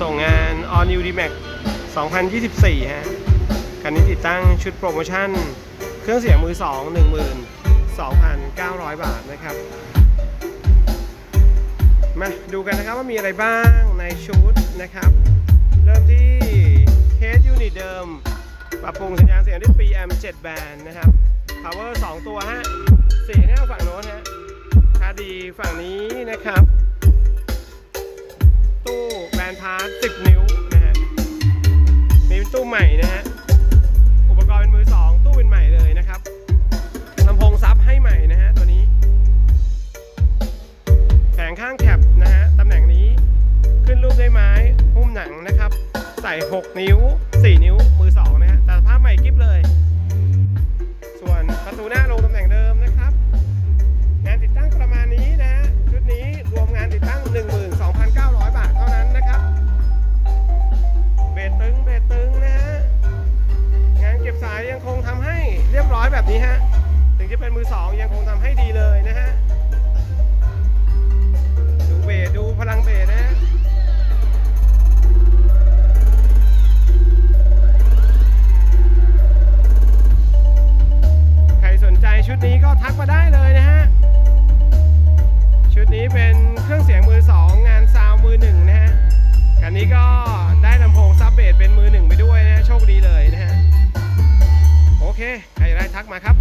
ส่งงาน All New D-Max 2024 ฮะ คันนี้ติดตั้งชุดโปรโมชั่น เครื่องเสียงมือ 2 12,900 บาทนะครับ มาดูกันนะครับว่ามีอะไรบ้างในชุดนะครับ เริ่มที่เคสยูนิตเดิม ปรับปรุงสัญญาณเสียงด้วย PM 7 band นะครับ power 2 ตัวฮะเสียงแนวฝั่งโน้นฮะคาดีฝั่งนี้นะครับ 10 นิ้วนะฮะมีเป็นตู้ใหม่นะฮะ อุปกรณ์เป็นมือ 2 ตู้เป็นใหม่เลยนะครับลำโพงซับให้ใหม่นะฮะตัวนี้แผงข้างแคปนะฮะตำแหน่งนี้ขึ้นรูปด้วยไม้หุ้มหนังนะครับ ใส่ 6 นิ้ว 4 นิ้วมือ 2 นะฮะแต่สภาพใหม่กิ๊บเลย ส่วนประตูหน้าลง ถึงจะเป็นมือสองยังคงทำให้ดีเลยนะฮะ ดูเบสดูพลังเบสนะฮะใครสนใจชุดนี้ก็ทักมาได้เลยนะฮะ ชุดนี้เป็นเครื่องเสียงมือ2งงานซาวมือ1นะฮะคันนี้ก็ได้ลำโพงซับเบสเป็นมือ1ไปด้วยนะฮะโชคดีเลยนะฮะ โอเค ใครได้ทักมาครับ